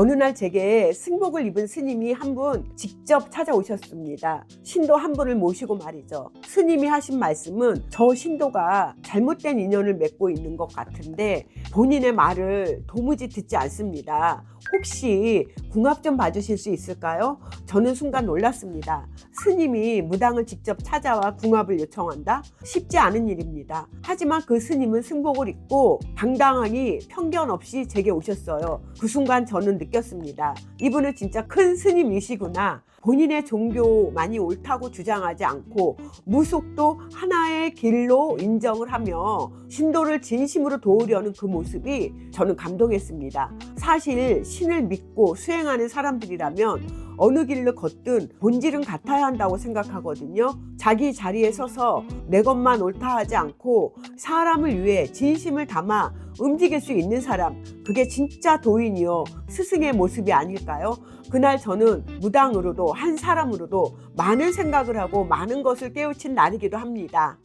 어느 날 제게 승복을 입은 스님이 한 분 직접 찾아오셨습니다. 신도 한 분을 모시고 말이죠. 스님이 하신 말씀은 저 신도가 잘못된 인연을 맺고 있는 것 같은데 본인의 말을 도무지 듣지 않습니다. 혹시 궁합 좀 봐주실 수 있을까요? 저는 순간 놀랐습니다. 스님이 무당을 직접 찾아와 궁합을 요청한다? 쉽지 않은 일입니다. 하지만 그 스님은 승복을 입고 당당하니 편견 없이 제게 오셨어요. 그 순간 저는 느꼈습니다. 이분은 진짜 큰 스님이시구나. 본인의 종교 많이 옳다고 주장하지 않고 무속도 하나의 길로 인정을 하며 신도를 진심으로 도우려는 그 모습이 저는 감동했습니다. 사실 신을 믿고 수행하는 사람들이라면 어느 길로 걷든 본질은 같아야 한다고 생각하거든요. 자기 자리에 서서 내 것만 옳다 하지 않고 사람을 위해 진심을 담아 움직일 수 있는 사람, 그게 진짜 도인이요. 스승의 모습이 아닐까요? 그날 저는 무당으로도 한 사람으로도 많은 생각을 하고 많은 것을 깨우친 날이기도 합니다.